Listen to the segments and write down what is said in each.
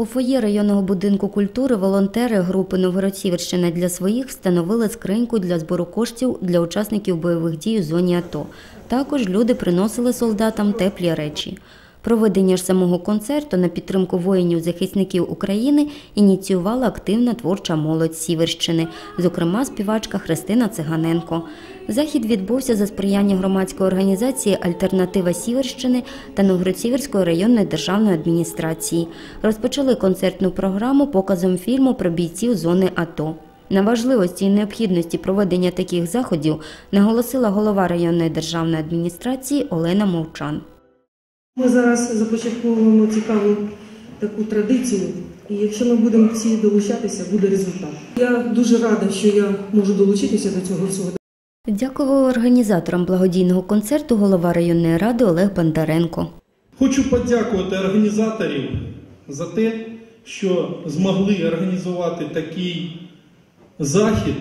У фоє районного будинку культури волонтери групи Новгород-Сіверщина для своїх встановили скриньку для збору коштів для учасників бойових дій у зоні АТО. Також люди приносили солдатам теплі речі. Проведення ж самого концерту на підтримку воїнів-захисників України ініціювала активна творча молодь Сіверщини, зокрема співачка Христина Циганенко. Захід відбувся за сприяння громадської організації Альтернатива Сіверщини та Новгород-Сіверської районної державної адміністрації. Розпочали концертну програму показом фільму про бійців зони АТО. На важливості і необхідності проведення таких заходів наголосила голова районної державної адміністрації Олена Мовчан. Ми зараз започатковуємо цікаву таку традицію, і якщо ми будемо всі долучатися, буде результат. Я дуже рада, що я можу долучитися до цього всього. Дякував організаторам благодійного концерту голова районної ради Олег Бондаренко. Хочу подякувати організаторів за те, що змогли організувати такий захід.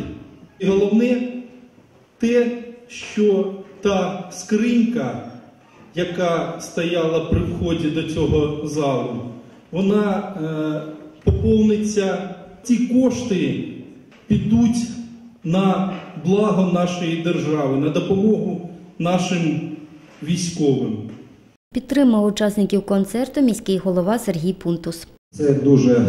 І головне те, що та скринька, яка стояла при вході до цього залу, вона е, поповниться. Ці кошти підуть на благо нашої держави, на допомогу нашим військовим. Підтримав учасників концерту міський голова Сергій Пунтус. Це дуже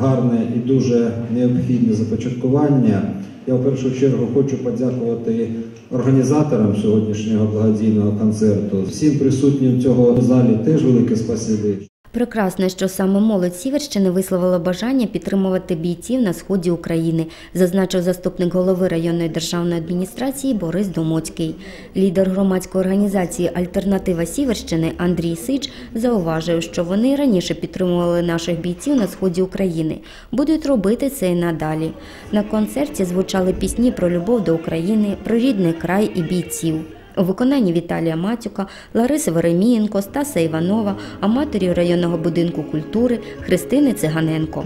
гарне і дуже необхідне започаткування. Я в першу чергу хочу подякувати організаторам сьогоднішнього благодійного концерту. Всім присутнім цього залі теж велике спасибі. Прекрасно, що саме молодь Сіверщини висловила бажання підтримувати бійців на сході України, зазначив заступник голови районної державної адміністрації Борис Домоцький. Лідер громадської організації Альтернатива Сіверщини Андрій Сич зауважив, що вони раніше підтримували наших бійців на сході України, будуть робити це і надалі. На концерті звучали пісні про любов до України, про рідний край і бійців. У виконанні Віталія Матюка, Лариси Веремієнко, Стаса Іванова, аматорів районного будинку культури Христини Циганенко.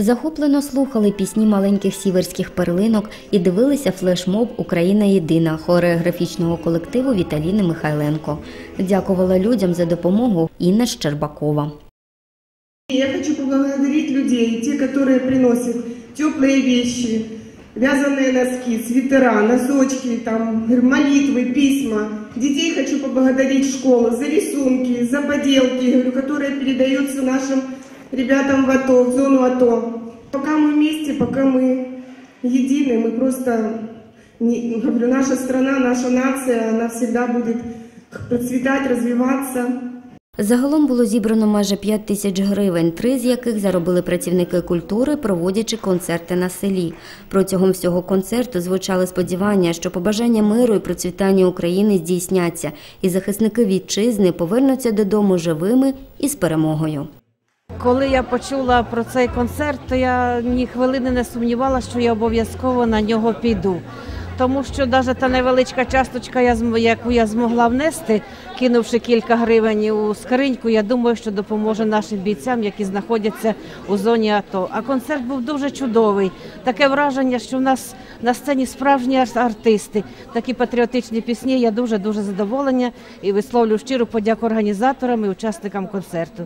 Захоплено слухали пісні маленьких сіверських перлинок і дивилися флешмоб Україна єдина хореографічного колективу Віталіни Михайленко. Дякувала людям за допомогу Інна Щербакова. Я хочу поблагодарить людей, те, которые приносят теплые вещи, вязаные носки, свитера, носочки, там, молитвы, письма. Детей хочу поблагодарить школу за рисунки, за поделки, говорю, которые передаются нашим ребятам в АТО, в зону АТО. Пока мы вместе, пока мы едины, мы просто, не- говорю, наша страна, наша нация, она всегда будет процветать, развиваться. Загалом було зібрано майже 5 тисяч гривень, три з яких заробили працівники культури, проводячи концерти на селі. Протягом всього концерту звучали сподівання, що побажання миру і процвітання України здійсняться, і захисники вітчизни повернуться додому живими і з перемогою. Коли я почула про цей концерт, то я ні хвилини не сумнівалася, що я обов'язково на нього піду. Тому що навіть та невеличка часточка, яку я змогла внести, кинувши кілька гривень у скриньку, я думаю, що допоможе нашим бійцям, які знаходяться у зоні АТО. А концерт був дуже чудовий. Таке враження, що в нас на сцені справжні ар- артисти, такі патріотичні пісні. Я дуже дуже задоволена і висловлюю щиру подяку організаторам і учасникам концерту.